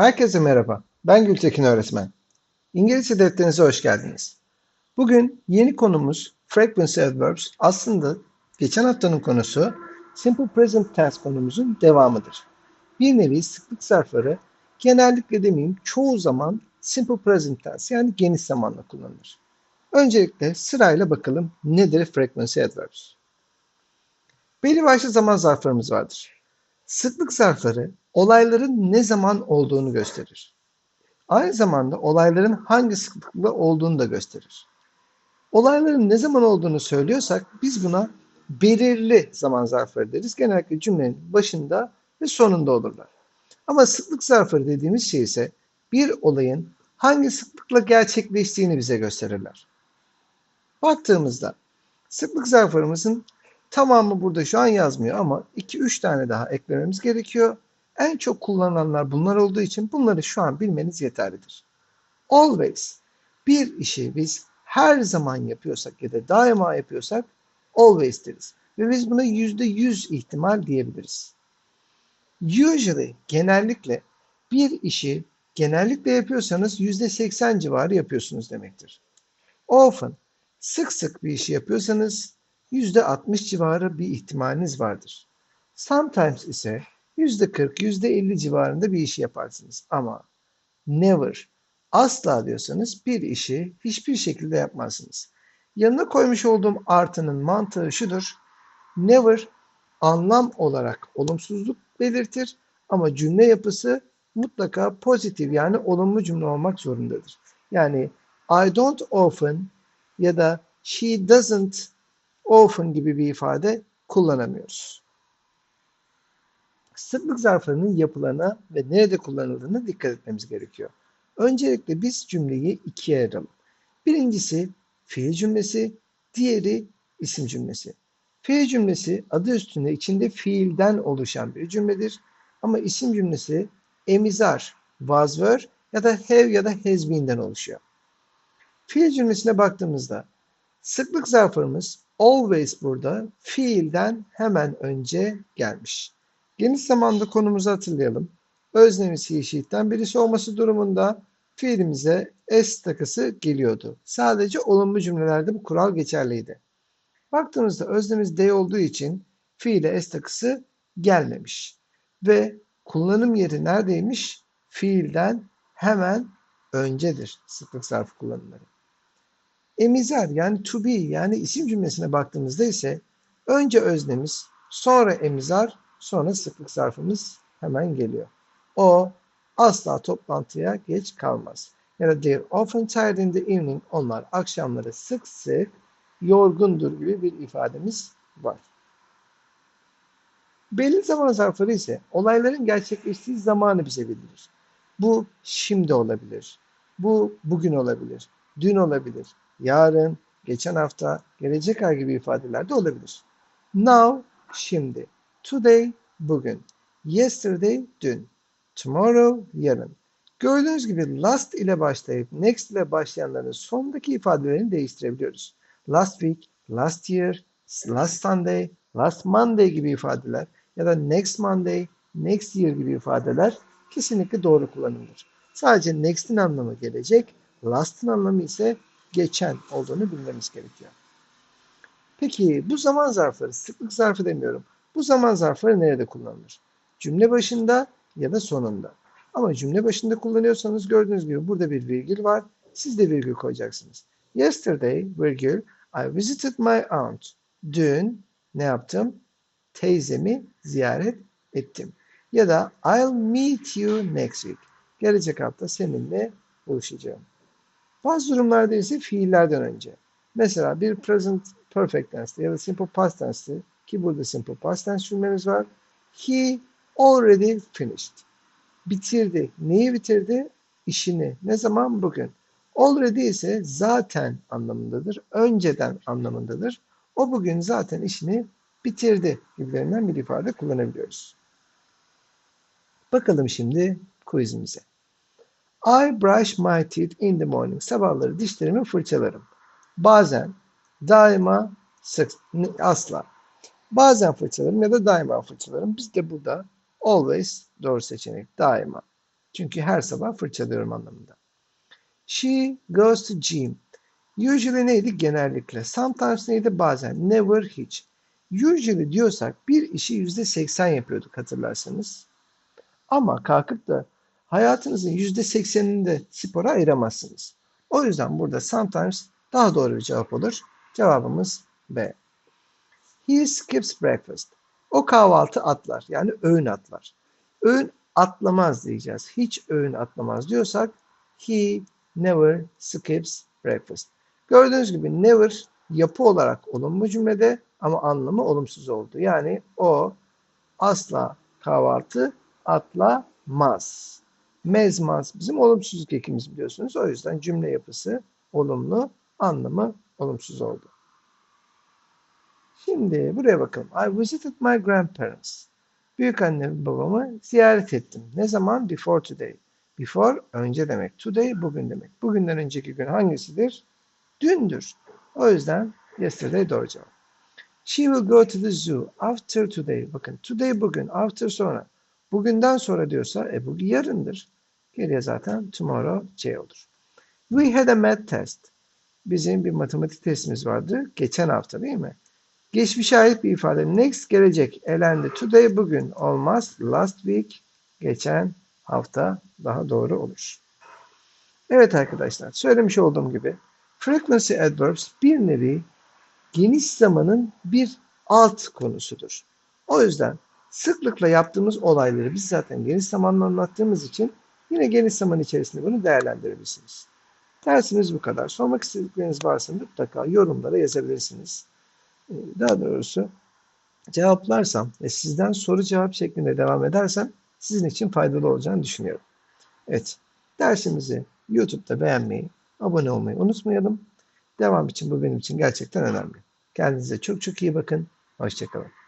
Herkese merhaba. Ben Gültekin öğretmen. İngilizce defterinize hoş geldiniz. Bugün yeni konumuz frequency adverbs. Aslında geçen haftanın konusu simple present tense konumuzun devamıdır. Bir nevi sıklık zarfları genellikle demeyeyim çoğu zaman simple present tense yani geniş zamanla kullanılır. Öncelikle sırayla bakalım nedir frequency adverbs. Belli başlı zaman zarflarımız vardır. Sıklık zarfları olayların ne zaman olduğunu gösterir. Aynı zamanda olayların hangi sıklıkla olduğunu da gösterir. Olayların ne zaman olduğunu söylüyorsak biz buna belirli zaman zarfları deriz. Genellikle cümlenin başında ve sonunda olurlar. Ama sıklık zarfları dediğimiz şey ise bir olayın hangi sıklıkla gerçekleştiğini bize gösterirler. Baktığımızda sıklık zarflarımızın tamamı burada şu an yazmıyor ama 2-3 tane daha eklememiz gerekiyor. En çok kullanılanlar bunlar olduğu için bunları şu an bilmeniz yeterlidir. Always bir işi biz her zaman yapıyorsak ya da daima yapıyorsak always deriz. Ve biz buna %100 ihtimal diyebiliriz. Usually genellikle bir işi genellikle yapıyorsanız %80 civarı yapıyorsunuz demektir. Often sık sık bir işi yapıyorsanız %60 civarı bir ihtimaliniz vardır. Sometimes ise %40, %50 civarında bir işi yaparsınız. Ama never, asla diyorsanız bir işi hiçbir şekilde yapmazsınız. Yanına koymuş olduğum artının mantığı şudur. Never anlam olarak olumsuzluk belirtir ama cümle yapısı mutlaka pozitif yani olumlu cümle olmak zorundadır. Yani I don't often ya da she doesn't often gibi bir ifade kullanamıyoruz sıklık zarflarının yapılarına ve nerede kullanıldığına dikkat etmemiz gerekiyor. Öncelikle biz cümleyi ikiye ayıralım. Birincisi fiil cümlesi, diğeri isim cümlesi. Fiil cümlesi adı üstünde içinde fiilden oluşan bir cümledir. Ama isim cümlesi emizar, was were ya da have ya da has been'den oluşuyor. Fiil cümlesine baktığımızda sıklık zarfımız always burada fiilden hemen önce gelmiş. Geniş zamanda konumuzu hatırlayalım. Öznemiz yeşillikten birisi olması durumunda fiilimize s takısı geliyordu. Sadece olumlu cümlelerde bu kural geçerliydi. Baktığımızda öznemiz D olduğu için fiile s takısı gelmemiş. Ve kullanım yeri neredeymiş? Fiilden hemen öncedir sıklık zarfı kullanımları. Emizar yani to be yani isim cümlesine baktığımızda ise önce öznemiz sonra emizar Sonra sıklık zarfımız hemen geliyor. O asla toplantıya geç kalmaz. Ya da they're often tired in the evening. Onlar akşamları sık sık yorgundur gibi bir ifademiz var. Belli zaman zarfları ise olayların gerçekleştiği zamanı bize bildirir. Bu şimdi olabilir. Bu bugün olabilir. Dün olabilir. Yarın, geçen hafta, gelecek ay gibi ifadeler de olabilir. Now, şimdi. Today bugün. Yesterday dün. Tomorrow yarın. Gördüğünüz gibi last ile başlayıp next ile başlayanların sondaki ifadelerini değiştirebiliyoruz. Last week, last year, last Sunday, last Monday gibi ifadeler ya da next Monday, next year gibi ifadeler kesinlikle doğru kullanılır. Sadece next'in anlamı gelecek, last'ın anlamı ise geçen olduğunu bilmemiz gerekiyor. Peki bu zaman zarfları, sıklık zarfı demiyorum. Bu zaman zarfları nerede kullanılır? Cümle başında ya da sonunda. Ama cümle başında kullanıyorsanız gördüğünüz gibi burada bir virgül var. Siz de virgül koyacaksınız. Yesterday, virgül, I visited my aunt. Dün ne yaptım? Teyzemi ziyaret ettim. Ya da I'll meet you next week. Gelecek hafta seninle buluşacağım. Bazı durumlarda ise fiillerden önce. Mesela bir present perfect tense ya da simple past tense ki burada simple past tense cümlemiz var. He already finished. Bitirdi. Neyi bitirdi? İşini. Ne zaman? Bugün. Already ise zaten anlamındadır. Önceden anlamındadır. O bugün zaten işini bitirdi gibilerinden bir ifade kullanabiliyoruz. Bakalım şimdi quizimize. I brush my teeth in the morning. Sabahları dişlerimi fırçalarım. Bazen, daima, sık, asla. Bazen fırçalarım ya da daima fırçalarım. Biz de burada always doğru seçenek daima. Çünkü her sabah fırçalıyorum anlamında. She goes to gym. Usually neydi? Genellikle. Sometimes neydi? Bazen. Never hiç. Usually diyorsak bir işi yüzde seksen yapıyorduk hatırlarsanız. Ama kalkıp da hayatınızın yüzde seksenini de spora ayıramazsınız. O yüzden burada sometimes daha doğru bir cevap olur. Cevabımız B. He skips breakfast. O kahvaltı atlar. Yani öğün atlar. Öğün atlamaz diyeceğiz. Hiç öğün atlamaz diyorsak he never skips breakfast. Gördüğünüz gibi never yapı olarak olumlu cümlede ama anlamı olumsuz oldu. Yani o asla kahvaltı atlamaz. Mezmaz bizim olumsuzluk ekimiz biliyorsunuz. O yüzden cümle yapısı olumlu, anlamı olumsuz oldu. Şimdi buraya bakalım. I visited my grandparents. Büyük annemi babamı ziyaret ettim. Ne zaman? Before today. Before önce demek. Today bugün demek. Bugünden önceki gün hangisidir? Dündür. O yüzden yesterday doğru cevap. She will go to the zoo after today. Bakın today bugün, after sonra. Bugünden sonra diyorsa e bugün yarındır. Geriye zaten tomorrow C olur. We had a math test. Bizim bir matematik testimiz vardı. Geçen hafta değil mi? Geçmişe ait bir ifade. Next gelecek. Elendi. Today bugün olmaz. Last week geçen hafta daha doğru olur. Evet arkadaşlar söylemiş olduğum gibi frequency adverbs bir nevi geniş zamanın bir alt konusudur. O yüzden sıklıkla yaptığımız olayları biz zaten geniş zamanla anlattığımız için yine geniş zaman içerisinde bunu değerlendirebilirsiniz. Dersimiz bu kadar. Sormak istedikleriniz varsa mutlaka yorumlara yazabilirsiniz. Ee, daha doğrusu cevaplarsam ve sizden soru cevap şeklinde devam edersem sizin için faydalı olacağını düşünüyorum. Evet, dersimizi YouTube'da beğenmeyi, abone olmayı unutmayalım. Devam için bu benim için gerçekten önemli. Kendinize çok çok iyi bakın. Hoşçakalın.